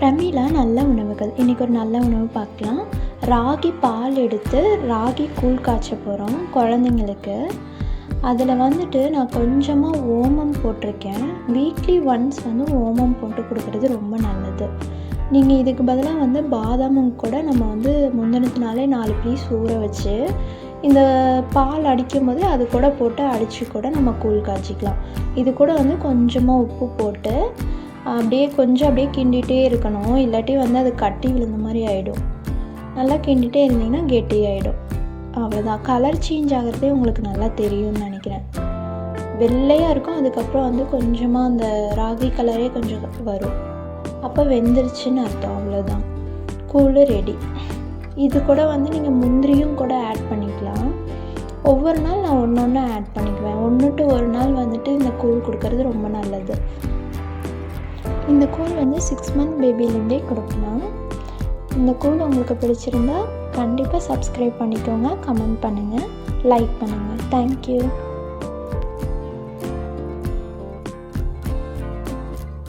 பிரமிளா நல்ல உணவுகள். இன்றைக்கி ஒரு நல்ல உணவு பார்க்கலாம். ராகி பால் எடுத்து ராகி கூழ் காய்ச்ச போகிறோம் குழந்தைங்களுக்கு. அதில் வந்துட்டு நான் கொஞ்சமாக ஓமம் போட்டிருக்கேன். வீக்லி ஒன்ஸ் வந்து ஓமம் போட்டு கொடுக்குறது ரொம்ப நல்லது. நீங்கள் இதுக்கு பதிலாக வந்து பாதாமும் கூட நம்ம வந்து முந்தினத்து நாளே நாலு பீஸ் ஊற வச்சு இந்த பால் அடிக்கும் போது அது கூட போட்டு அடித்து கூட நம்ம கூழ் காய்ச்சிக்கலாம். இது கூட வந்து கொஞ்சமாக உப்பு போட்டு அப்படியே கொஞ்சம் அப்படியே கிண்டிகிட்டே இருக்கணும். இல்லாட்டி வந்து அது கட்டி விழுந்த மாதிரி ஆகிடும் நல்லா கிண்டிகிட்டே இருந்தீங்கன்னா கெட்டி ஆகிடும் அவ்வளோதான் கலர் சேஞ்ச் ஆகிறதே உங்களுக்கு நல்லா தெரியும்னு நினைக்கிறேன். வெள்ளையாக இருக்கும். அதுக்கப்புறம் வந்து கொஞ்சமாக அந்த ராகி கலரே கொஞ்சம் வரும். அப்போ வெந்துருச்சுன்னு அர்த்தம். அவ்வளோதான் கூழ் ரெடி இது கூட வந்து நீங்கள் முந்திரியும் கூட ஆட் பண்ணிக்கலாம். ஒவ்வொரு நாள் நான் ஒன்று ஒன்று ஆட் பண்ணிக்குவேன். ஒன்று டு ஒரு நாள் வந்துட்டு இந்த கூழ் கொடுக்கறது ரொம்ப நல்லது. இந்த கூழ் வந்து சிக்ஸ் மந்த் பேபிலேருந்தே கொடுக்கலாம் இந்த கூழ் உங்களுக்கு பிடிச்சிருந்தா கண்டிப்பாக சப்ஸ்கிரைப் பண்ணிக்கோங்க. கமெண்ட் பண்ணுங்கள் லைக் பண்ணுங்கள் தேங்க்யூ